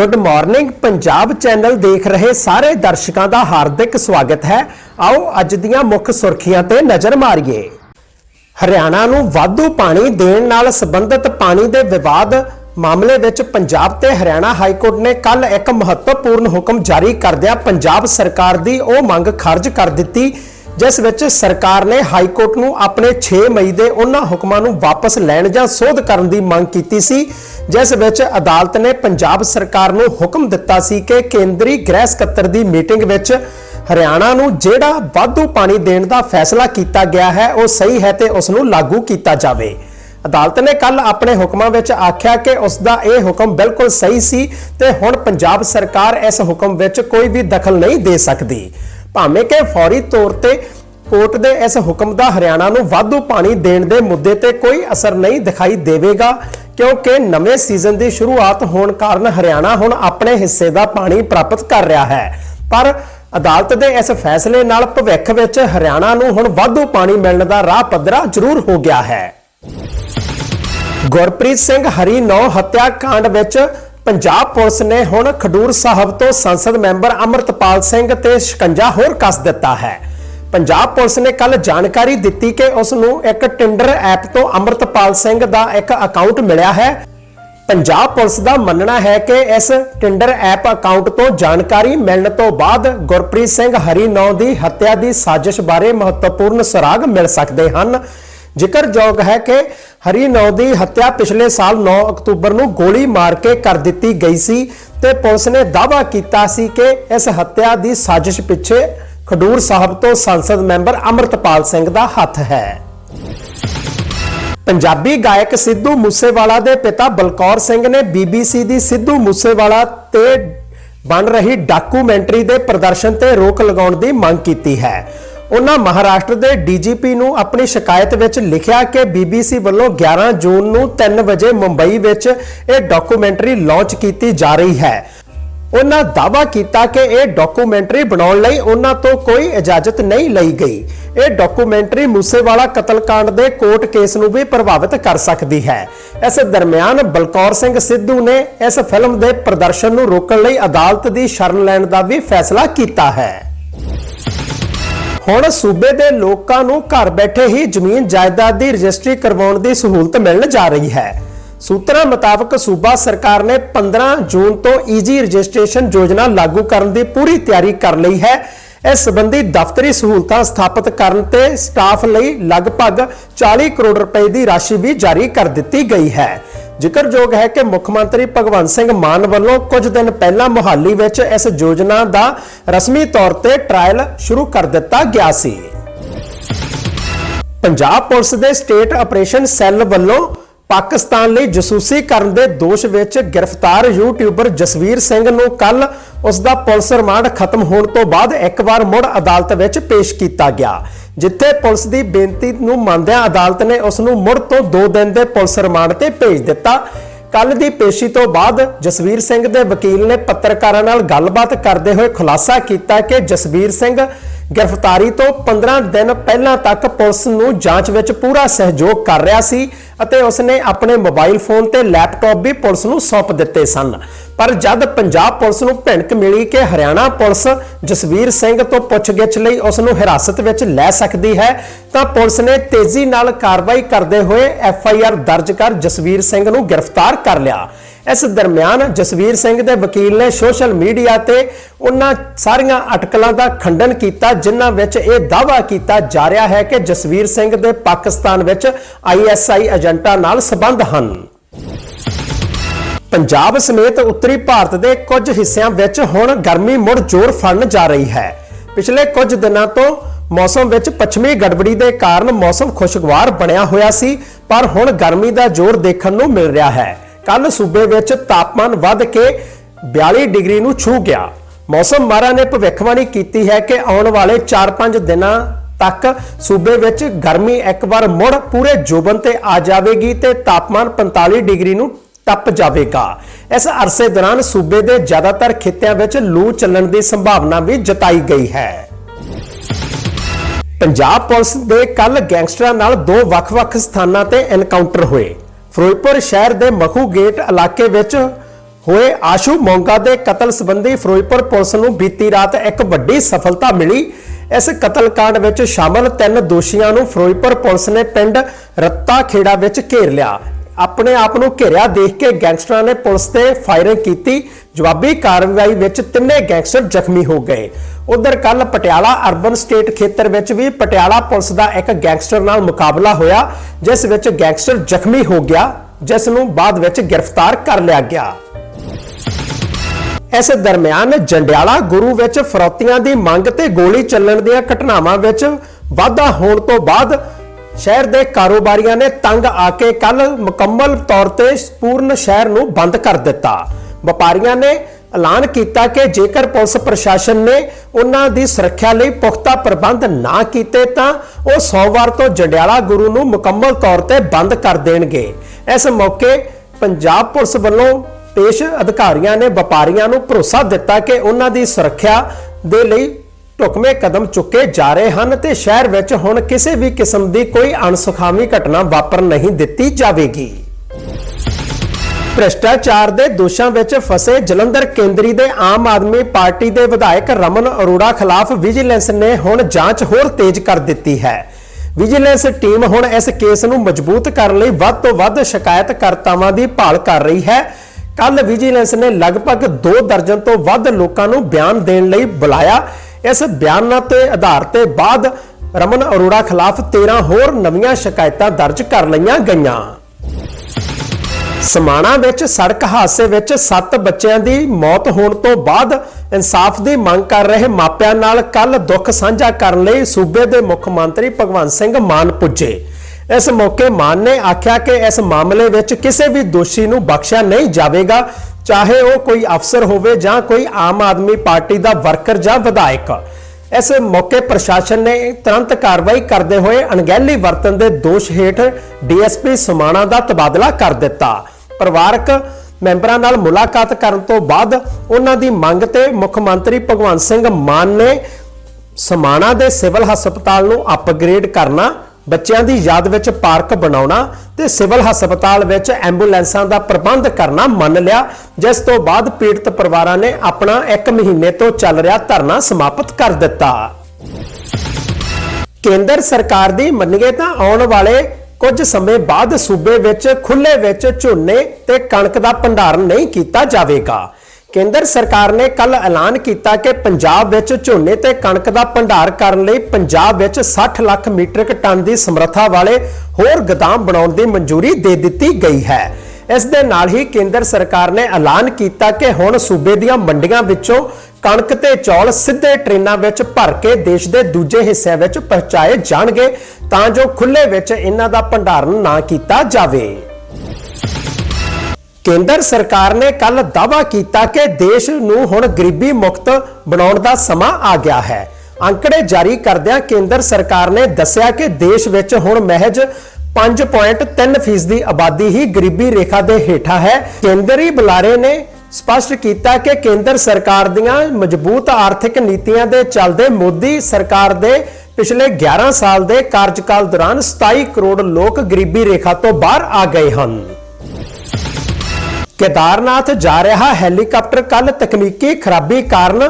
Good morning Punjab channel ਦੇਖ ਰਹੇ ਸਾਰੇ ਦਰਸ਼ਕਾਂ ਦਾ ਹਾਰਦਿਕ ਸਵਾਗਤ ਹੈ। ਆਓ ਅੱਜ ਦੀਆਂ ਮੁੱਖ ਸੁਰਖੀਆਂ ਤੇ ਨਜ਼ਰ ਮਾਰੀਏ। ਹਰਿਆਣਾ ਨੂੰ ਵਾਧੂ ਪਾਣੀ ਦੇਣ ਨਾਲ ਸੰਬੰਧਿਤ ਪਾਣੀ ਦੇ ਵਿਵਾਦ ਮਾਮਲੇ ਵਿੱਚ ਪੰਜਾਬ ਤੇ ਹਰਿਆਣਾ ਹਾਈ ਕੋਰਟ ਨੇ ਕੱਲ ਇੱਕ ਮਹੱਤਵਪੂਰਨ ਹੁਕਮ ਜਾਰੀ ਕਰਦਿਆਂ ਪੰਜਾਬ ਸਰਕਾਰ ਦੀ ਉਹ ਮੰਗ ਖਾਰਜ ਕਰ ਦਿੱਤੀ, ਜਿਸ ਵਿੱਚ ਸਰਕਾਰ ਨੇ ਹਾਈ ਕੋਰਟ ਨੂੰ ਆਪਣੇ 6 ਮਈ ਦੇ ਉਹਨਾਂ ਹੁਕਮਾਂ ਨੂੰ ਵਾਪਸ ਲੈਣ ਜਾਂ ਸੋਧ ਕਰਨ ਦੀ ਮੰਗ ਕੀਤੀ ਸੀ। ਜਿਸ ਵਿੱਚ ਅਦਾਲਤ ਨੇ ਪੰਜਾਬ ਸਰਕਾਰ ਨੂੰ ਹੁਕਮ ਦਿੱਤਾ ਸੀ ਕਿ ਕੇਂਦਰੀ ਗ੍ਰਹਿ ਸਕੱਤਰ ਦੀ ਮੀਟਿੰਗ ਵਿੱਚ ਹਰਿਆਣਾ ਨੂੰ ਜਿਹੜਾ ਵਾਧੂ ਪਾਣੀ ਦੇਣ ਦਾ ਫੈਸਲਾ ਕੀਤਾ ਗਿਆ ਹੈ, ਉਹ ਸਹੀ ਹੈ ਤੇ ਉਸ ਨੂੰ ਲਾਗੂ ਕੀਤਾ ਜਾਵੇ। ਅਦਾਲਤ ਨੇ ਕੱਲ ਆਪਣੇ ਹੁਕਮਾਂ ਵਿੱਚ ਆਖਿਆ ਕਿ ਉਸ ਦਾ ਇਹ ਹੁਕਮ ਬਿਲਕੁਲ ਸਹੀ ਸੀ ਤੇ ਹੁਣ ਪੰਜਾਬ ਸਰਕਾਰ ਇਸ ਹੁਕਮ ਵਿੱਚ ਕੋਈ ਵੀ ਦਖਲ ਨਹੀਂ ਦੇ ਸਕਦੀ। ਭਾਵੇਂ ਕਿ ਫੌਰੀ ਤੌਰ ਤੇ ਕੋਰਟ ਦੇ ਇਸ ਹੁਕਮ ਦਾ ਹਰਿਆਣਾ ਨੂੰ ਵਾਧੂ ਪਾਣੀ ਦੇਣ ਦੇ ਮੁੱਦੇ ਤੇ ਕੋਈ ਅਸਰ ਨਹੀਂ ਦਿਖਾਈ ਦੇਵੇਗਾ ਕਿਉਂਕਿ ਨਵੇਂ ਸੀਜ਼ਨ ਦੀ ਸ਼ੁਰੂਆਤ ਹੋਣ ਕਾਰਨ ਹਰਿਆਣਾ ਹੁਣ ਆਪਣੇ ਹਿੱਸੇ ਦਾ ਪਾਣੀ ਪ੍ਰਾਪਤ ਕਰ ਰਿਹਾ ਹੈ। ਪਰ ਅਦਾਲਤ ਦੇ ਇਸ ਫੈਸਲੇ ਨਾਲ ਭਵਿੱਖ ਵਿੱਚ ਹਰਿਆਣਾ ਨੂੰ ਹੁਣ ਵਾਧੂ ਪਾਣੀ ਮਿਲਣ ਦਾ ਰਾਹ ਪੱਧਰਾ ਜ਼ਰੂਰ ਹੋ ਗਿਆ ਹੈ। ਗੁਰਪ੍ਰੀਤ ਸਿੰਘ ਹਰੀ ਨੌ ਹੱਤਿਆ ਕਾਂਡ ਵਿੱਚ ਪੰਜਾਬ ਪੁਲਿਸ ਨੇ ਹੁਣ ਖਡੂਰ ਸਾਹਿਬ ਤੋਂ ਸੰਸਦ ਮੈਂਬਰ ਅਮਰਤਪਾਲ ਸਿੰਘ ਤੇ ਸ਼ਿਕੰਜਾ ਹੋਰ ਕੱਸ ਦਿੱਤਾ ਹੈ। ਪੰਜਾਬ ਪੁਲਿਸ ਨੇ ਕੱਲ ਜਾਣਕਾਰੀ ਦਿੱਤੀ ਕਿ ਉਸ ਨੂੰ ਇੱਕ ਟਿੰਡਰ ਐਪ ਤੋਂ ਅਮਰਤਪਾਲ ਸਿੰਘ ਦਾ ਇੱਕ ਅਕਾਊਂਟ ਮਿਲਿਆ ਹੈ। ਪੰਜਾਬ ਪੁਲਿਸ ਦਾ ਮੰਨਣਾ ਹੈ ਕਿ ਇਸ ਟਿੰਡਰ ਐਪ ਅਕਾਊਂਟ ਤੋਂ ਜਾਣਕਾਰੀ ਮਿਲਣ ਤੋਂ ਬਾਅਦ ਗੁਰਪ੍ਰੀਤ ਸਿੰਘ ਹਰੀ ਨੌ ਦੀ ਹੱਤਿਆ ਦੀ ਸਾਜ਼ਿਸ਼ ਬਾਰੇ ਮਹੱਤਵਪੂਰਨ ਸੁਰਾਗ ਮਿਲ ਸਕਦੇ ਹਨ। ਜ਼ਿਕਰਯੋਗ ਹੈ ਕਿ ਹਰੀ ਨੌ ਦੀ ਹੱਤਿਆ ਪਿਛਲੇ ਸਾਲ 9 ਅਕਤੂਬਰ ਨੂੰ ਗੋਲੀ ਮਾਰ ਕੇ ਕਰ ਦਿੱਤੀ ਗਈ ਸੀ ਤੇ ਪੁਲਿਸ ਨੇ ਦਾਅਵਾ ਕੀਤਾ ਸੀ ਕਿ ਇਸ ਹੱਤਿਆ ਦੀ ਸਾਜ਼ਿਸ਼ ਪਿੱਛੇ ਖਡੂਰ ਸਾਹਿਬ ਤੋਂ ਸੰਸਦ ਮੈਂਬਰ ਅਮਰਤਪਾਲ ਸਿੰਘ ਦਾ ਹੱਥ ਹੈ। ਪੰਜਾਬੀ ਗਾਇਕ ਸਿੱਧੂ ਮੂਸੇਵਾਲਾ ਦੇ ਪਿਤਾ ਬਲਕੌਰ ਸਿੰਘ ਨੇ ਬੀਬੀਸੀ ਦੀ ਸਿੱਧੂ ਮੂਸੇਵਾਲਾ ਤੇ ਬਣ ਰਹੀ ਡਾਕੂਮੈਂਟਰੀ ਦੇ ਪ੍ਰਦਰਸ਼ਨ ਤੇ ਰੋਕ ਲਗਾਉਣ ਦੀ ਮੰਗ ਕੀਤੀ ਹੈ। ਉਹਨਾਂ ਮਹਾਰਾਸ਼ਟਰ ਦੇ ਡੀਜੀਪੀ ਨੂੰ ਆਪਣੀ ਸ਼ਿਕਾਇਤ ਵਿੱਚ ਲਿਖਿਆ ਕਿ ਬੀਬੀਸੀ ਵੱਲੋਂ 11 ਜੂਨ ਨੂੰ 3 ਵਜੇ ਮੁੰਬਈ ਵਿੱਚ ਇਹ ਡਾਕੂਮੈਂਟਰੀ ਲਾਂਚ ਕੀਤੀ ਜਾ ਰਹੀ ਹੈ। ਉਹਨਾਂ ਦਾਅਵਾ ਕੀਤਾ ਕਿ ਇਹ ਡਾਕੂਮੈਂਟਰੀ ਬਣਾਉਣ ਲਈ ਉਹਨਾਂ ਤੋਂ ਕੋਈ ਇਜਾਜ਼ਤ ਨਹੀਂ ਲਈ ਗਈ। ਇਹ ਡਾਕੂਮੈਂਟਰੀ ਮੂਸੇਵਾਲਾ ਕਤਲकांड ਦੇ ਕੋਰਟ ਕੇਸ ਨੂੰ ਵੀ ਪ੍ਰਭਾਵਿਤ ਕਰ ਸਕਦੀ ਹੈ। ਇਸ ਦਰਮਿਆਨ ਬਲਕੌਰ ਸਿੰਘ ਸਿੱਧੂ ਨੇ ਇਸ ਫਿਲਮ ਦੇ ਪ੍ਰਦਰਸ਼ਨ ਨੂੰ ਰੋਕਣ ਲਈ ਅਦਾਲਤ ਦੀ ਸ਼ਰਨ ਲੈਣ ਦਾ ਵੀ ਫੈਸਲਾ ਕੀਤਾ ਹੈ। ਹੁਣ ਸੂਬੇ ਦੇ ਲੋਕਾਂ ਨੂੰ ਘਰ ਬੈਠੇ ਹੀ ਜ਼ਮੀਨ ਜਾਇਦਾਦ ਦੀ ਰਜਿਸਟਰੀ ਕਰਵਾਉਣ ਦੀ ਸਹੂਲਤ ਮਿਲਣ ਜਾ ਰਹੀ ਹੈ। ਸੂਤਰਾਂ ਮੁਤਾਬਕ ਸੂਬਾ ਸਰਕਾਰ ਨੇ 15 ਜੂਨ ਤੋਂ ਈਜੀ ਰਜਿਸਟ੍ਰੇਸ਼ਨ ਯੋਜਨਾ ਲਾਗੂ ਕਰਨ ਦੀ ਪੂਰੀ ਤਿਆਰੀ ਕਰ ਲਈ ਹੈ। ਇਸ ਸੰਬੰਧੀ ਦਫ਼ਤਰੀ ਸਹੂਲਤਾਂ ਸਥਾਪਿਤ ਕਰਨ ਤੇ ਸਟਾਫ ਲਈ ਲਗਭਗ 40 ਕਰੋੜ ਰੁਪਏ ਦੀ ਰਾਸ਼ੀ ਵੀ ਜਾਰੀ ਕਰ ਦਿੱਤੀ ਗਈ ਹੈ। ਜ਼ਿਕਰਯੋਗ ਹੈ ਕਿ ਮੁੱਖ ਮੰਤਰੀ ਭਗਵੰਤ ਸਿੰਘ ਮਾਨ ਵੱਲੋਂ ਕੁਝ ਦਿਨ ਪਹਿਲਾਂ ਮੁਹਾਲੀ ਵਿੱਚ ਇਸ ਯੋਜਨਾ ਦਾ ਰਸਮੀ ਤੌਰ ਤੇ ਟ੍ਰਾਇਲ ਸ਼ੁਰੂ ਕਰ ਦਿੱਤਾ ਗਿਆ ਸੀ। ਪੰਜਾਬ ਪੁਲਿਸ ਦੇ ਸਟੇਟ ਆਪਰੇਸ਼ਨ ਸੈੱਲ ਵੱਲੋਂ ਪਾਕਿਸਤਾਨ ਲਈ ਜਸੂਸੀ ਕਰਨ ਦੇ ਦੋਸ਼ ਵਿੱਚ ਗ੍ਰਿਫਤਾਰ ਯੂਟਿਊਬਰ ਜਸਵੀਰ ਸਿੰਘ ਨੂੰ ਕੱਲ ਉਸ ਦਾ ਪੁਲਿਸ ਰਿਮਾਂਡ ਖਤਮ ਹੋਣ ਤੋਂ ਬਾਅਦ ਇੱਕ ਵਾਰ ਮੁੜ ਅਦਾਲਤ ਵਿੱਚ ਪੇਸ਼ ਕੀਤਾ ਗਿਆ, ਜਿੱਥੇ ਪੁਲਿਸ ਦੀ ਬੇਨਤੀ ਨੂੰ ਮੰਨਦਿਆਂ ਅਦਾਲਤ ਨੇ ਉਸ ਨੂੰ ਮੁੜ ਤੋਂ 2 ਦਿਨ ਦੇ ਪੁਲਿਸ ਰਿਮਾਂਡ ਤੇ ਭੇਜ ਦਿੱਤਾ। ਕੱਲ ਦੀ ਪੇਸ਼ੀ ਤੋਂ ਬਾਅਦ ਜਸਵੀਰ ਸਿੰਘ ਦੇ ਵਕੀਲ ਨੇ ਪੱਤਰਕਾਰਾਂ ਨਾਲ ਗੱਲਬਾਤ ਕਰਦੇ ਹੋਏ ਖੁਲਾਸਾ ਕੀਤਾ ਕਿ ਜਸਵੀਰ ਸਿੰਘ ਗ੍ਰਿਫਤਾਰੀ ਤੋਂ 15 ਦਿਨ ਪਹਿਲਾਂ ਤੱਕ ਪੁਲਿਸ ਨੂੰ ਜਾਂਚ ਵਿੱਚ ਪੂਰਾ ਸਹਿਯੋਗ ਕਰ ਰਿਹਾ ਸੀ ਅਤੇ ਉਸਨੇ ਆਪਣੇ ਮੋਬਾਈਲ ਫੋਨ ਤੇ ਲੈਪਟਾਪ ਵੀ ਪੁਲਿਸ ਨੂੰ ਸੌਂਪ ਦਿੱਤੇ ਸਨ। ਪਰ ਜਦ ਪੰਜਾਬ ਪੁਲਿਸ ਨੂੰ ਭਿਣਕ ਮਿਲੀ ਕਿ ਹਰਿਆਣਾ ਪੁਲਿਸ ਜਸਵੀਰ ਸਿੰਘ ਤੋਂ ਪੁੱਛਗਿੱਛ ਲਈ ਉਸ ਨੂੰ ਹਿਰਾਸਤ ਵਿੱਚ ਲੈ ਸਕਦੀ ਹੈ, ਤਾਂ ਪੁਲਿਸ ਨੇ ਤੇਜ਼ੀ ਨਾਲ ਕਾਰਵਾਈ ਕਰਦੇ ਹੋਏ ਐਫ ਆਈ ਆਰ ਦਰਜ ਕਰ ਜਸਵੀਰ ਸਿੰਘ ਨੂੰ ਗ੍ਰਿਫਤਾਰ ਕਰ ਲਿਆ। ਇਸ ਦਰਮਿਆਨ ਜਸਵੀਰ ਸਿੰਘ ਦੇ ਵਕੀਲ ਨੇ ਸੋਸ਼ਲ ਮੀਡੀਆ ਤੇ ਉਹਨਾਂ ਸਾਰੀਆਂ ਅਟਕਲਾਂ ਦਾ ਖੰਡਨ ਕੀਤਾ, ਜਿਨ੍ਹਾਂ ਵਿੱਚ ਇਹ ਦਾਅਵਾ ਕੀਤਾ ਜਾ ਰਿਹਾ ਹੈ ਕਿ ਜਸਵੀਰ ਸਿੰਘ ਦੇ ਪਾਕਿਸਤਾਨ ਵਿੱਚ ਆਈਐਸਆਈ ਏਜੰਟਾਂ ਨਾਲ ਸੰਬੰਧ ਹਨ। ਪੰਜਾਬ ਸਮੇਤ ਉੱਤਰੀ ਭਾਰਤ ਦੇ ਕੁਝ ਹਿੱਸਿਆਂ ਵਿੱਚ ਹੁਣ ਗਰਮੀ ਮੁੜ ਜ਼ੋਰ ਫੜਨ ਜਾ ਰਹੀ ਹੈ। ਪਿਛਲੇ ਕੁਝ ਦਿਨਾਂ ਤੋਂ ਮੌਸਮ ਵਿੱਚ ਪੱਛਮੀ ਗੜਬੜੀ ਦੇ ਕਾਰਨ ਮੌਸਮ ਖੁਸ਼ਗਵਾਰ ਬਣਿਆ ਹੋਇਆ ਸੀ, ਪਰ ਹੁਣ ਗਰਮੀ ਦਾ ਜ਼ੋਰ ਦੇਖਣ ਨੂੰ ਮਿਲ ਰਿਹਾ ਹੈ। ਕੱਲ ਸੂਬੇ ਵਿੱਚ ਤਾਪਮਾਨ ਵੱਧ ਕੇ 42 ਡਿਗਰੀ ਨੂੰ ਛੂ ਗਿਆ। ਮੌਸਮ ਮਾਰਾ ਨੇ ਭਵਿੱਖਬਾਣੀ ਕੀਤੀ ਹੈ ਕਿ ਆਉਣ ਵਾਲੇ 4-5 ਦਿਨਾਂ ਤੱਕ ਸੂਬੇ ਵਿੱਚ ਗਰਮੀ ਇੱਕ ਵਾਰ ਮੁੜ ਪੂਰੇ ਜੋਬਨ ਤੇ ਆ ਜਾਵੇਗੀ ਤੇ ਤਾਪਮਾਨ 45 ਡਿਗਰੀ ਨੂੰ ਟੱਪ ਜਾਵੇਗਾ। ਇਸ ਅਰਸੇ ਦੌਰਾਨ ਸੂਬੇ ਦੇ ਜ਼ਿਆਦਾਤਰ ਖਿੱਤਿਆਂ ਵਿੱਚ ਲੂ ਚੱਲਣ ਦੀ ਸੰਭਾਵਨਾ ਵੀ ਜਤਾਈ ਗਈ ਹੈ। ਪੰਜਾਬ ਪੁਲਿਸ ਦੇ ਕੱਲ ਗੈਂਗਸਟਰਾਂ ਨਾਲ ਦੋ ਵੱਖ-ਵੱਖ ਸਥਾਨਾਂ ਤੇ ਐਨਕਾਊਂਟਰ ਹੋਏ। ਫਿਰੋਜ਼ਪੁਰ ਸ਼ਹਿਰ ਦੇ ਮਖੂ ਗੇਟ ਇਲਾਕੇ ਵਿੱਚ ਹੋਏ ਆਸ਼ੂ ਮੋਂਗਾ ਦੇ ਕਤਲ ਸੰਬੰਧੀ ਫਿਰੋਜ਼ਪੁਰ ਪੁਲਿਸ ਨੂੰ ਬੀਤੀ ਰਾਤ ਇੱਕ ਵੱਡੀ ਸਫਲਤਾ ਮਿਲੀ। ਇਸ ਕਤਲकांड ਵਿੱਚ ਸ਼ਾਮਲ ਤਿੰਨ ਦੋਸ਼ੀਆਂ ਨੂੰ ਫਿਰੋਜ਼ਪੁਰ ਪੁਲਿਸ ਨੇ ਪਿੰਡ ਰੱਤਾ ਖੇੜਾ ਵਿੱਚ ਘੇਰ ਲਿਆ। ਆਪਣੇ ਆਪ ਨੂੰ ਘੇਰਿਆ ਦੇਖ ਕੇ ਗੈਂਗਸਟਰਾਂ ਨੇ ਪੁਲਿਸ ਤੇ ਫਾਇਰਿੰਗ ਕੀਤੀ। ਜਵਾਬੀ ਕਾਰਵਾਈ ਵਿੱਚ ਤਿੰਨੇ ਗੈਂਗਸਟਰ ਜ਼ਖਮੀ ਹੋ ਗਏ। ਉਧਰ ਕੱਲ ਪਟਿਆਲਾ ਅਰਬਨ ਸਟੇਟ ਖੇਤਰ ਵਿੱਚ ਵੀ ਪਟਿਆਲਾ ਪੁਲਿਸ ਦਾ ਇੱਕ ਗੈਂਗਸਟਰ ਨਾਲ ਮੁਕਾਬਲਾ ਹੋਇਆ, ਜਿਸ ਵਿੱਚ ਗੈਂਗਸਟਰ ਜ਼ਖਮੀ ਹੋ ਗਿਆ, ਜਿਸ ਨੂੰ ਬਾਅਦ ਵਿੱਚ ਗ੍ਰਿਫਤਾਰ ਕਰ ਲਿਆ ਗਿਆ। ਇਸ ਦਰਮਿਆਨ ਜੰਡਿਆਲਾ ਗੁਰੂ ਵਿੱਚ ਫਰੌਤੀਆਂ ਦੀ ਮੰਗ ਤੇ ਗੋਲੀ ਚੱਲਣ ਦੀਆਂ ਘਟਨਾਵਾਂ ਵਿੱਚ ਵਾਧਾ ਹੋਣ ਤੋਂ ਬਾਅਦ ਸ਼ਹਿਰ ਦੇ ਕਾਰੋਬਾਰੀਆਂ ਨੇ ਤੰਗ ਆ ਕੇ ਕੱਲ ਮੁਕੰਮਲ ਤੌਰ ਤੇ ਪੂਰਨ ਸ਼ਹਿਰ ਨੂੰ ਬੰਦ ਕਰ ਦਿੱਤਾ। ਵਪਾਰੀਆਂ ਨੇ ਐਲਾਨ ਕੀਤਾ ਕਿ ਜੇਕਰ ਪੁਲਿਸ ਪ੍ਰਸ਼ਾਸਨ ਨੇ ਉਹਨਾਂ ਦੀ ਸੁਰੱਖਿਆ ਲਈ ਪੁਖਤਾ ਪ੍ਰਬੰਧ ਨਾ ਕੀਤੇ ਤਾਂ ਉਹ ਸੋਮਵਾਰ ਤੋਂ ਜੰਡਿਆਲਾ ਗੁਰੂ ਨੂੰ ਮੁਕੰਮਲ ਤੌਰ ਤੇ ਬੰਦ ਕਰ ਦੇਣਗੇ। ਇਸ ਮੌਕੇ ਪੰਜਾਬ ਪੁਲਿਸ ਵੱਲੋਂ ਪੇਸ਼ ਅਧਿਕਾਰੀਆਂ ਨੇ ਵਪਾਰੀਆਂ ਨੂੰ ਭਰੋਸਾ ਦਿੱਤਾ ਕਿ ਉਹਨਾਂ ਦੀ ਸੁਰੱਖਿਆ ਦੇ ਲਈ ਢੁਕਵੇਂ ਕਦਮ ਚੁੱਕੇ ਜਾ ਰਹੇ ਹਨ ਤੇ ਸ਼ਹਿਰ ਵਿੱਚ ਹੁਣ ਕਿਸੇ ਵੀ ਕਿਸਮ ਦੀ ਕੋਈ ਅਣਸੁਖਾਵੀ ਘਟਨਾ ਵਾਪਰ ਨਹੀਂ ਦਿੱਤੀ ਜਾਵੇਗੀ। ਭ੍ਰਿਸ਼ਟਾਚਾਰ ਦੇ ਦੋਸ਼ਾਂ ਵਿੱਚ ਫਸੇ ਜਲੰਧਰ ਕੇਂਦਰੀ ਦੇ ਆਮ ਆਦਮੀ ਪਾਰਟੀ ਦੇ ਵਿਧਾਇਕ ਰਮਨ ਅਰੋੜਾ ਖਿਲਾਫ ਵਿਜੀਲੈਂਸ ਨੇ ਹੁਣ ਜਾਂਚ ਹੋਰ ਤੇਜ਼ ਕਰ ਦਿੱਤੀ ਹੈ। ਵਿਜੀਲੈਂਸ ਟੀਮ ਹੁਣ ਇਸ ਕੇਸ ਨੂੰ ਮਜ਼ਬੂਤ ਕਰਨ ਲਈ ਵੱਧ ਤੋਂ ਵੱਧ ਸ਼ਿਕਾਇਤਕਰਤਾਵਾਂ ਦੀ ਭਾਲ ਕਰ ਰਹੀ ਹੈ। ਕੱਲ ਵਿਜੀਲੈਂਸ ਨੇ ਲਗਭਗ 2 ਦਰਜਨ ਤੋਂ ਵੱਧ ਲੋਕਾਂ ਨੂੰ ਬਿਆਨ ਦੇਣ ਲਈ ਬੁਲਾਇਆ। ਇਸ ਬਿਆਨਾਂ ਤੇ ਆਧਾਰ ਤੇ ਬਾਅਦ ਰਮਨ ਅਰੋੜਾ ਖਿਲਾਫ 13 ਹੋਰ ਨਵੀਆਂ ਸ਼ਿਕਾਇਤਾਂ ਦਰਜ ਕਰ ਲਈਆਂ ਗਈਆਂ। ਸਮਾਣਾ ਵਿੱਚ ਸੜਕ ਹਾਦਸੇ ਵਿੱਚ 7 ਬੱਚਿਆਂ ਦੀ ਮੌਤ ਹੋਣ ਤੋਂ ਬਾਅਦ ਇਨਸਾਫ ਦੀ ਮੰਗ ਕਰ ਰਹੇ ਮਾਪਿਆਂ ਨਾਲ ਕੱਲ ਦੁੱਖ ਸਾਂਝਾ ਕਰਨ ਲਈ ਸੂਬੇ ਦੇ ਮੁੱਖ ਮੰਤਰੀ ਭਗਵੰਤ ਸਿੰਘ ਮਾਨ ਪੁੱਜੇ। ਇਸ ਮੌਕੇ ਮਾਨ ਨੇ ਆਖਿਆ ਕਿ ਇਸ ਮਾਮਲੇ ਵਿੱਚ ਕਿਸੇ ਵੀ ਦੋਸ਼ੀ ਨੂੰ ਬਖਸ਼ਿਆ ਨਹੀਂ ਜਾਵੇਗਾ। ਚਾਹੇ ਉਹ ਕੋਈ ਅਫਸਰ ਹੋਵੇ ਜਾਂ ਕੋਈ ਆਮ ਆਦਮੀ ਪਾਰਟੀ ਦਾ ਵਰਕਰ ਜਾਂ ਵਿਧਾਇਕ, ਇਸ ਮੌਕੇ ਪ੍ਰਸ਼ਾਸਨ ਨੇ ਤੁਰੰਤ ਕਾਰਵਾਈ ਕਰਦੇ ਹੋਏ ਅਣਗਹਿਲੀ ਵਰਤਨ ਦੇ ਦੋਸ਼ ਹੇਠ ਡੀਐਸਪੀ ਸਮਾਣਾ ਦਾ ਤਬਾਦਲਾ ਕਰ ਦਿੱਤਾ। ਪਰਿਵਾਰਕ ਮੈਂਬਰਾਂ ਨਾਲ ਮੁਲਾਕਾਤ ਕਰਨ ਤੋਂ ਬਾਅਦ ਉਹਨਾਂ ਦੀ ਮੰਗ ਤੇ ਮੁੱਖ ਮੰਤਰੀ ਭਗਵੰਤ ਸਿੰਘ ਮਾਨ ਨੇ ਸਮਾਣਾ ਦੇ ਸਿਵਲ ਹਸਪਤਾਲ ਨੂੰ ਅਪਗ੍ਰੇਡ ਕਰਨਾ ਬੱਚਿਆਂ ਦੀ ਯਾਦ ਵਿੱਚ ਪਾਰਕ ਬਣਾਉਣਾ ਤੇ ਸਿਵਲ ਹਸਪਤਾਲ ਵਿੱਚ ਐਂਬੂਲੈਂਸਾਂ ਦਾ ਪ੍ਰਬੰਧ ਕਰਨਾ ਮੰਨ ਲਿਆ, ਜਿਸ ਤੋਂ ਬਾਅਦ ਪੀੜਤ ਪਰਿਵਾਰਾਂ ਨੇ ਆਪਣਾ 1 ਮਹੀਨੇ ਤੋਂ ਚੱਲ ਰਿਹਾ ਧਰਨਾ ਸਮਾਪਤ ਕਰ ਦਿੱਤਾ। ਕੇਂਦਰ ਸਰਕਾਰ ਦੀ ਮੰਨੀਏ ਤਾਂ ਆਉਣ ਵਾਲੇ ਕੁਝ ਸਮੇਂ ਬਾਅਦ ਸੂਬੇ ਵਿੱਚ ਖੁੱਲੇ ਵਿੱਚ ਝੋਨੇ ਤੇ ਕਣਕ ਦਾ ਭੰਡਾਰਨ ਨਹੀਂ ਕੀਤਾ ਜਾਵੇਗਾ। ਕੇਂਦਰ ਸਰਕਾਰ ਨੇ ਕੱਲ ਐਲਾਨ ਕੀਤਾ ਕਿ ਪੰਜਾਬ ਵਿੱਚ ਝੋਨੇ ਤੇ ਕਣਕ ਦਾ ਭੰਡਾਰ ਕਰਨ ਲਈ ਪੰਜਾਬ ਵਿੱਚ 60 ਲੱਖ ਮੀਟ੍ਰਿਕ ਟਨ ਦੀ ਸਮਰੱਥਾ ਵਾਲੇ ਹੋਰ ਗੋਦਾਮ ਬਣਾਉਣ ਦੀ ਮਨਜ਼ੂਰੀ ਦੇ ਦਿੱਤੀ ਗਈ ਹੈ। ਇਸ ਦੇ ਨਾਲ ਹੀ ਕੇਂਦਰ ਸਰਕਾਰ ਨੇ ਐਲਾਨ ਕੀਤਾ ਕਿ ਹੁਣ ਸੂਬੇ ਦੀਆਂ ਮੰਡੀਆਂ ਵਿੱਚੋਂ ਕਣਕ ਤੇ ਚੌਲ ਸਿੱਧੇ ਟ੍ਰੇਨਾਂ ਵਿੱਚ ਭਰ ਕੇ ਦੇਸ਼ ਦੇ ਦੂਜੇ ਹਿੱਸਿਆਂ ਵਿੱਚ ਪਹੁੰਚਾਏ ਜਾਣਗੇ ਤਾਂ ਜੋ ਖੁੱਲੇ ਵਿੱਚ ਇਹਨਾਂ ਦਾ ਭੰਡਾਰਨ ਨਾ ਕੀਤਾ ਜਾਵੇ। ਕੇਂਦਰ ਸਰਕਾਰ ਨੇ ਕੱਲ ਦਾਅਵਾ ਕੀਤਾ ਕਿ ਦੇਸ਼ ਨੂੰ ਹੁਣ ਗਰੀਬੀ ਮੁਕਤ ਬਣਾਉਣ ਦਾ ਸਮਾਂ ਆ ਗਿਆ ਹੈ। ਅੰਕੜੇ ਜਾਰੀ ਕਰਦਿਆਂ ਕੇਂਦਰ ਸਰਕਾਰ ਨੇ ਦੱਸਿਆ ਕਿ ਦੇਸ਼ ਵਿੱਚ ਹੁਣ ਮਹਿਜ 5.3% ਦੀ ਆਬਾਦੀ ਹੀ ਗਰੀਬੀ ਰੇਖਾ ਦੇ ਹੇਠਾਂ ਹੈ। ਕੇਂਦਰੀ ਬੁਲਾਰੇ ਨੇ ਸਪਸ਼ਟ ਕੀਤਾ ਕਿ ਕੇਂਦਰ ਸਰਕਾਰ ਦੀਆਂ ਮਜ਼ਬੂਤ ਆਰਥਿਕ ਨੀਤੀਆਂ ਦੇ ਚੱਲਦੇ ਮੋਦੀ ਸਰਕਾਰ ਦੇ ਪਿਛਲੇ 11 ਸਾਲ ਦੇ ਕਾਰਜਕਾਲ ਦੌਰਾਨ 27 ਕਰੋੜ ਲੋਕ ਗਰੀਬੀ ਰੇਖਾ ਤੋਂ ਬਾਹਰ ਆ ਗਏ ਹਨ। ਕੇਦਾਰਨਾਥ ਜਾ ਰਿਹਾ ਹੈਲੀਕਾਪਟਰ ਕੱਲ ਤਕਨੀਕੀ ਖਰਾਬੀ ਕਾਰਨ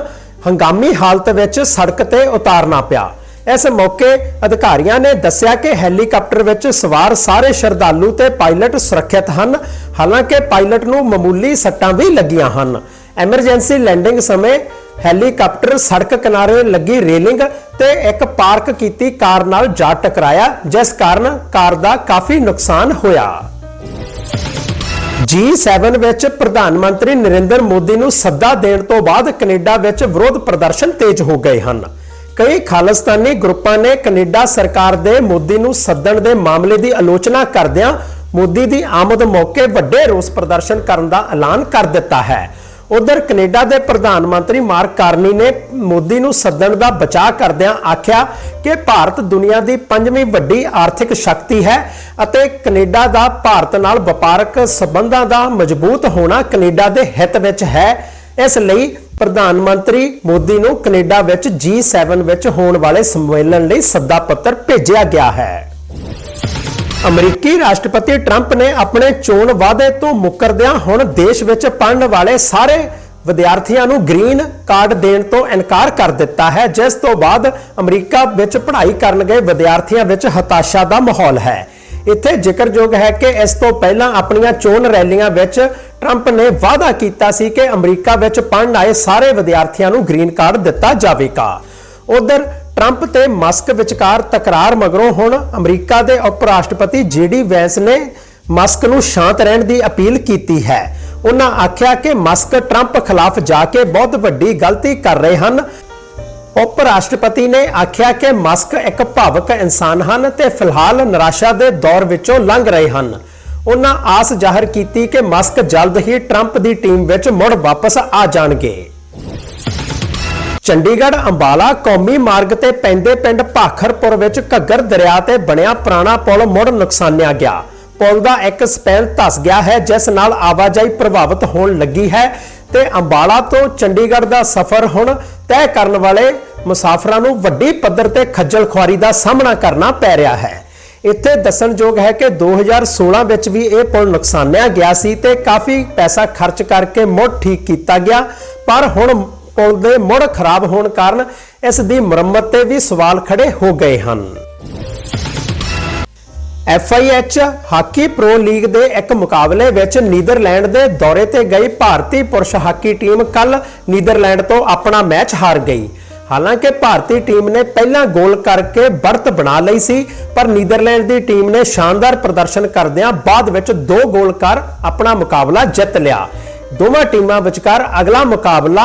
ਹੰਗਾਮੀ ਹਾਲਤ ਵਿੱਚ ਸੜਕ ਤੇ ਉਤਾਰਨਾ ਪਿਆ ਇਸ ਮੌਕੇ ਅਧਿਕਾਰੀਆਂ ਨੇ ਦੱਸਿਆ ਕਿ ਹੈਲੀਕਾਪਟਰ ਵਿੱਚ ਸਵਾਰ ਸਾਰੇ ਸ਼ਰਧਾਲੂ ਤੇ ਪਾਇਲਟ ਸੁਰੱਖਿਅਤ ਹਨ ਹਾਲਾਂਕਿ ਪਾਇਲਟ ਨੂੰ ਮਾਮੂਲੀ ਸੱਟਾਂ ਵੀ ਲੱਗੀਆਂ ਹਨ ਐਮਰਜੈਂਸੀ ਲੈਂਡਿੰਗ ਸਮੇਂ ਹੈਲੀਕਾਪਟਰ ਸੜਕ ਕਿਨਾਰੇ ਲੱਗੀ ਰੇਲਿੰਗ ਤੇ ਇੱਕ ਪਾਰਕ ਕੀਤੀ ਕਾਰ ਨਾਲ ਜਾ ਟਕਰਾਇਆ ਜਿਸ ਕਾਰਨ ਕਾਰ ਦਾ ਕਾਫੀ ਨੁਕਸਾਨ ਹੋਇਆ G7 ਵਿੱਚ ਪ੍ਰਧਾਨ ਮੰਤਰੀ ਨਰਿੰਦਰ ਮੋਦੀ ਨੂੰ ਸੱਦਾ ਦੇਣ ਤੋਂ ਬਾਅਦ ਕੈਨੇਡਾ ਵਿੱਚ ਵਿਰੋਧ ਪ੍ਰਦਰਸ਼ਨ ਤੇਜ਼ ਹੋ ਗਏ ਹਨ। ਕਈ ਖਾਲਿਸਤਾਨੀ ਗਰੁੱਪਾਂ ਨੇ ਕੈਨੇਡਾ ਸਰਕਾਰ ਦੇ ਮੋਦੀ ਨੂੰ ਸੱਦਣ ਦੇ ਮਾਮਲੇ ਦੀ ਆਲੋਚਨਾ ਕਰਦਿਆਂ ਮੋਦੀ ਦੀ ਆਮਦ ਮੌਕੇ ਵੱਡੇ ਰੋਸ ਪ੍ਰਦਰਸ਼ਨ ਕਰਨ ਦਾ ਐਲਾਨ ਕਰ ਦਿੱਤਾ ਹੈ। ਉਧਰ ਕੈਨੇਡਾ ਦੇ ਪ੍ਰਧਾਨ ਮੰਤਰੀ ਮਾਰਕ ਕਾਰਨੀ ਨੇ ਮੋਦੀ ਨੂੰ ਸੱਦਣ ਦਾ ਬਚਾਅ ਕਰਦਿਆਂ ਆਖਿਆ ਕਿ ਭਾਰਤ ਦੁਨੀਆ ਦੀ ਪੰਜਵੀਂ ਵੱਡੀ ਆਰਥਿਕ ਸ਼ਕਤੀ ਹੈ ਅਤੇ ਕੈਨੇਡਾ ਦਾ ਭਾਰਤ ਨਾਲ ਵਪਾਰਕ ਸਬੰਧਾਂ ਦਾ ਮਜ਼ਬੂਤ ਹੋਣਾ ਕੈਨੇਡਾ ਦੇ ਹਿੱਤ ਵਿੱਚ ਹੈ। ਇਸ ਲਈ ਪ੍ਰਧਾਨ ਮੰਤਰੀ ਮੋਦੀ ਨੂੰ ਕੈਨੇਡਾ ਵਿੱਚ G7 ਵਿੱਚ ਹੋਣ ਵਾਲੇ ਸੰਮੇਲਨ ਲਈ ਸੱਦਾ ਪੱਤਰ ਭੇਜਿਆ ਗਿਆ ਹੈ। ਅਮਰੀਕੀ ਰਾਸ਼ਟਰਪਤੀ ਟਰੰਪ ਨੇ ਆਪਣੇ ਚੋਣ ਵਾਅਦੇ ਤੋਂ ਮੁੱਕਰਦਿਆਂ ਹੁਣ ਦੇਸ਼ ਵਿੱਚ ਪੜਨ ਵਾਲੇ ਸਾਰੇ ਵਿਦਿਆਰਥੀਆਂ ਨੂੰ ਗ੍ਰੀਨ ਕਾਰਡ ਦੇਣ ਤੋਂ ਇਨਕਾਰ ਕਰ ਦਿੱਤਾ ਹੈ, ਜਿਸ ਤੋਂ ਬਾਅਦ ਅਮਰੀਕਾ ਵਿੱਚ ਪੜ੍ਹਾਈ ਕਰਨ ਗਏ ਵਿਦਿਆਰਥੀਆਂ ਵਿੱਚ ਹਤਾਸ਼ਾ ਦਾ ਮਾਹੌਲ ਹੈ। ਇੱਥੇ ਜ਼ਿਕਰਯੋਗ ਹੈ ਕਿ ਇਸ ਤੋਂ ਪਹਿਲਾਂ ਆਪਣੀਆਂ ਚੋਣ ਰੈਲੀਆਂ ਵਿੱਚ ਟਰੰਪ ਨੇ ਵਾਅਦਾ ਕੀਤਾ ਸੀ ਕਿ ਅਮਰੀਕਾ ਵਿੱਚ ਪੜਨ ਆਏ ਸਾਰੇ ਵਿਦਿਆਰਥੀਆਂ ਨੂੰ ਗ੍ਰੀਨ ਕਾਰਡ ਦਿੱਤਾ ਜਾਵੇਗਾ। ਉਧਰ ਟਰੰਪ ਤੇ ਮਸਕ ਵਿਚਕਾਰ ਤਕਰਾਰ ਮਗਰੋਂ ਹੁਣ ਅਮਰੀਕਾ ਦੇ ਉਪ ਰਾਸ਼ਟਰਪਤੀ ਜੀਡੀ ਵੈਂਸ ਨੇ ਮਸਕ ਨੂੰ ਸ਼ਾਂਤ ਰਹਿਣ ਦੀ ਅਪੀਲ ਕੀਤੀ ਹੈ। ਉਹਨਾਂ ਆਖਿਆ ਕਿ ਮਸਕ ਟਰੰਪ ਖਿਲਾਫ ਜਾ ਕੇ ਬਹੁਤ ਵੱਡੀ ਗਲਤੀ ਕਰ ਰਹੇ ਹਨ। ਉਪ ਰਾਸ਼ਟਰਪਤੀ ਨੇ ਆਖਿਆ ਕਿ ਮਸਕ ਇੱਕ ਭਾਵਕ ਇਨਸਾਨ ਹਨ ਤੇ ਫਿਲਹਾਲ ਨਿਰਾਸ਼ਾ ਦੇ ਦੌਰ ਵਿੱਚੋਂ ਲੰਘ ਰਹੇ ਹਨ। ਉਹਨਾਂ ਆਸ ਜ਼ਾਹਰ ਕੀਤੀ ਕਿ ਮਸਕ ਜਲਦ ਹੀ ਟਰੰਪ ਦੀ ਟੀਮ ਵਿੱਚ ਮੁੜ ਵਾਪਸ ਆ ਜਾਣਗੇ। ਚੰਡੀਗੜ੍ਹ, ਅੰਬਾਲਾ, ਕੌਮੀ ਮਾਰਗ ਤੇ ਪੈਂਦੇ ਪਿੰਡ ਭਾਖਰਪੁਰ ਵਿੱਚ ਘੱਗਰ ਦਰਿਆ ਤੇ ਬਣਿਆ ਪੁਰਾਣਾ ਪੁਲ ਮੁੜ ਨੁਕਸਾਨਿਆ ਗਿਆ। ਪੁਲ ਦਾ ਇੱਕ ਸਪੈਨ ਧਸ ਗਿਆ ਹੈ, ਜਿਸ ਨਾਲ ਆਵਾਜਾਈ ਪ੍ਰਭਾਵਿਤ ਹੋਣ ਲੱਗੀ ਹੈ ਤੇ ਅੰਬਾਲਾ ਤੋਂ ਚੰਡੀਗੜ੍ਹ ਦਾ ਸਫ਼ਰ ਹੁਣ ਤੈਅ ਕਰਨ ਵਾਲੇ ਮੁਸਾਫਰਾਂ ਨੂੰ ਵੱਡੀ ਪੱਧਰ ਤੇ ਖੱਜਲ ਖੁਆਰੀ ਦਾ ਸਾਹਮਣਾ ਕਰਨਾ ਪੈ ਰਿਹਾ ਹੈ। ਇੱਥੇ ਦੱਸਣਯੋਗ ਹੈ ਕਿ 2016 ਵਿੱਚ ਵੀ ਇਹ ਪੁਲ ਨੁਕਸਾਨਿਆ ਗਿਆ ਸੀ ਤੇ ਕਾਫੀ ਪੈਸਾ ਖਰਚ ਕਰਕੇ ਮੁੜ ਠੀਕ ਕੀਤਾ ਗਿਆ, ਪਰ ਹੁਣ ਪੁਲ ਦੇ ਮੁੜ ਖਰਾਬ ਹੋਣ ਕਾਰਨ ਇਸ ਦੀ ਮੁਰੰਮਤ ਤੇ ਵੀ ਸਵਾਲ ਖੜੇ ਹੋ ਗਏ ਹਨ। FIH ਹਾਕੀ ਪ੍ਰੋ ਲੀਗ ਦੇ ਇੱਕ ਮੁਕਾਬਲੇ ਵਿੱਚ ਨੀਦਰਲੈਂਡ ਦੇ ਦੌਰੇ ਤੇ ਗਈ ਭਾਰਤੀ ਪੁਰਸ਼ ਹਾਕੀ ਟੀਮ ਕੱਲ ਨੀਦਰਲੈਂਡ ਤੋਂ ਆਪਣਾ ਮੈਚ ਹਾਰ ਗਈ। ਹਾਲਾਂਕਿ ਭਾਰਤੀ ਟੀਮ ਨੇ ਪਹਿਲਾਂ ਗੋਲ ਕਰਕੇ ਬੜਤ ਬਣਾ ਲਈ ਸੀ, ਪਰ ਨੀਦਰਲੈਂਡ ਦੀ ਟੀਮ ਨੇ ਸ਼ਾਨਦਾਰ ਪ੍ਰਦਰਸ਼ਨ ਕਰਦਿਆਂ ਬਾਅਦ ਵਿੱਚ ਦੋ ਗੋਲ ਕਰ ਆਪਣਾ ਮੁਕਾਬਲਾ ਜਿੱਤ ਲਿਆ। ਦੋਵਾਂ ਟੀਮਾਂ ਵਿਚਕਾਰ ਅਗਲਾ ਮੁਕਾਬਲਾ